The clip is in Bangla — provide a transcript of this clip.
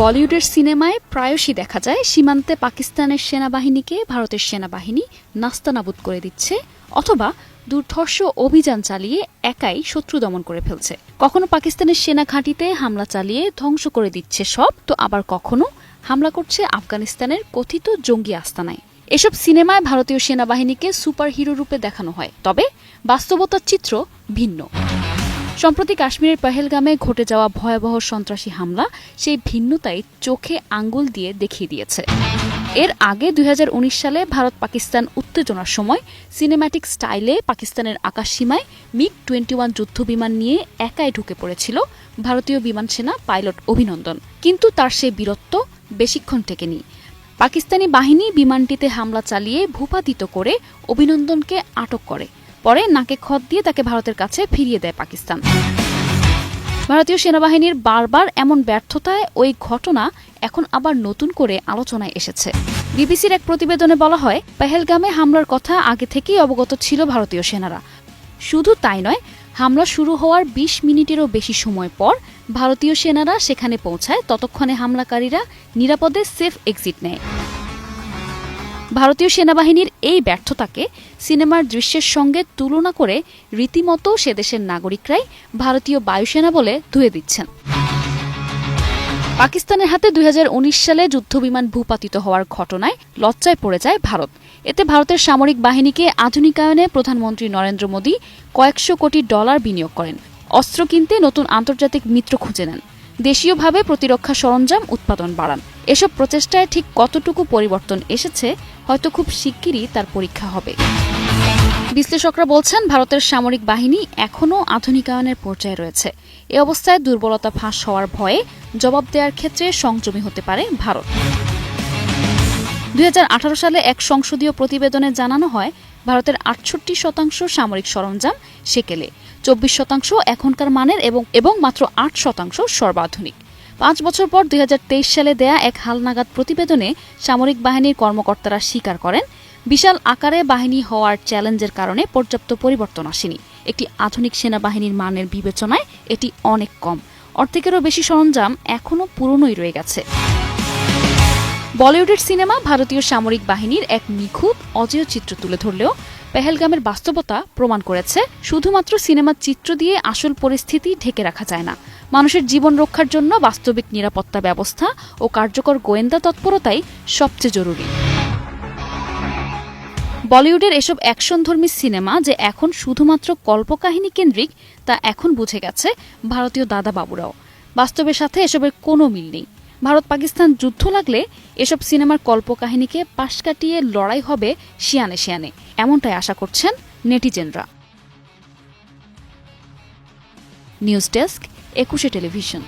বলিউডের সিনেমায় প্রায়শই দেখা যায় সীমান্তে পাকিস্তানের সেনাবাহিনীকে ভারতের সেনাবাহিনী নাস্তানাবুদ করে দিচ্ছে অথবা দুর্ধর্ষ অভিযান চালিয়ে একাই শত্রু দমন করে ফেলছে। কখনো পাকিস্তানের সেনা ঘাঁটিতে হামলা চালিয়ে ধ্বংস করে দিচ্ছে সব, তো আবার কখনো হামলা করছে আফগানিস্তানের কথিত জঙ্গি আস্তানায়। এসব সিনেমায় ভারতীয় সেনাবাহিনীকে সুপারহিরো রূপে দেখানো হয়, তবে বাস্তবতার চিত্র ভিন্ন। সম্প্রতি কাশ্মীরের পহেলগামে ঘটে যাওয়া ভয়াবহ সন্ত্রাসী হামলা, সেই ভিন্নতাই চোখে আঙ্গুল দিয়ে দেখিয়ে দিয়েছে। এর আগে দুই হাজার উনিশ সালে ভারত পাকিস্তান উত্তেজনার সময় সিনেম্যাটিক স্টাইলে পাকিস্তানের আকাশ সীমায় মিগ টোয়েন্টি ওয়ান যুদ্ধবিমান নিয়ে একাই ঢুকে পড়েছিল ভারতীয় বিমান সেনা পাইলট অভিনন্দন। কিন্তু তার সেই বীরত্ব বেশিক্ষণ টেকেনি। পাকিস্তানি বাহিনী বিমানটিতে হামলা চালিয়ে ভূপাতিত করে অভিনন্দনকে আটক করে। পরে নাকে খত দিয়ে তাকে ভারতের কাছে ফিরিয়ে দেয় পাকিস্তান। ভারতীয় সেনাবাহিনীর বারবার এমন ব্যর্থতায় ওই ঘটনা এখন আবার নতুন করে আলোচনায় এসেছে। বিবিসির এক প্রতিবেদনে বলা হয়, পেহেলগামে হামলার কথা আগে থেকেই অবগত ছিল ভারতীয় সেনারা। শুধু তাই নয়, হামলা শুরু হওয়ার ২০ মিনিটেরও বেশি সময় পর ভারতীয় সেনারা সেখানে পৌঁছায়, ততক্ষণে হামলাকারীরা নিরাপদে সেফ এক্সিট নেয়। ভারতীয় সেনাবাহিনীর এই ব্যর্থতাকে সিনেমার দৃশ্যের সঙ্গে তুলনা করে রীতিমতো সে দেশের নাগরিকরাই ভারতীয় বায়ুসেনা বলে ধুয়ে দিচ্ছেন। পাকিস্তানের হাতে দুই সালে যুদ্ধবিমান ভূপাতিত হওয়ার ঘটনায় লজ্জায় পড়ে যায় ভারত। এতে ভারতের সামরিক বাহিনীকে আধুনিকায়নে প্রধানমন্ত্রী নরেন্দ্র মোদী কয়েকশো কোটি ডলার বিনিয়োগ করেন। অস্ত্র কিনতে নতুন আন্তর্জাতিক মিত্র খুঁজে নেন। দেশীয়ভাবে প্রতিরক্ষা সরঞ্জাম উৎপাদন বাড়ান। এসব প্রচেষ্টায় ঠিক কতটুকু পরিবর্তন এসেছে হয়তো খুব শিগগিরই তার পরীক্ষা হবে। বিশ্লেষকরা বলছেন, ভারতের সামরিক বাহিনী এখনও আধুনিকায়নের পর্যায়ে রয়েছে। এ অবস্থায় দুর্বলতা ফাঁস হওয়ার ভয়ে জবাব দেওয়ার ক্ষেত্রে সংযমী হতে পারে ভারত। দুই হাজার আঠারো সালে এক সংসদীয় প্রতিবেদনে জানানো হয়, ভারতের আটষট্টি শতাংশ সামরিক সরঞ্জাম সেকেলে, চব্বিশ শতাংশ এখনকার মানের এবং এবং মাত্র আট শতাংশ সর্বাধুনিক। পাঁচ বছর পর দুই হাজার তেইশ সালে দেয়া এক হালনাগাদ প্রতিবেদনে সামরিক বাহিনীর কর্মকর্তারা স্বীকার করেন, বিশাল আকারে বাহিনী হওয়ার চ্যালেঞ্জের কারণে পর্যাপ্ত পরিবর্তন আসেনি। একটি আধুনিক সেনাবাহিনীর মানের বিবেচনায় এটি অনেক কম। অর্ধেকেরও বেশি সরঞ্জাম এখনও পুরনোই রয়ে গেছে। বলিউডের সিনেমা ভারতীয় সামরিক বাহিনীর এক নিখুঁত অজেয় চিত্র তুলে ধরলেও পেহেলগামের বাস্তবতা প্রমাণ করেছে। শুধুমাত্র সিনেমার চিত্র দিয়ে আসল পরিস্থিতি ঢেকে রাখা যায় না। মানুষের জীবন রক্ষার জন্য বাস্তবিক নিরাপত্তা ব্যবস্থা ও কার্যকর গোয়েন্দা তৎপরতাই সবচেয়ে জরুরি। বলিউডের এসব অ্যাকশনধর্মী সিনেমা যে এখন শুধুমাত্র কল্পকাহিনী কেন্দ্রিক, তা এখন বুঝে গেছে ভারতীয় দাদা বাবুরাও বাস্তবের সাথে এসবের কোনো মিল নেই। ভারত পাকিস্তান যুদ্ধ লাগলে এসব সিনেমার কল্পকাহিনীকে পাশ কাটিয়ে লড়াই হবে শিয়ানে শিয়ানে। এমনটাই আশা করছেন নেটিজেনরা। News desk, Ekushey television.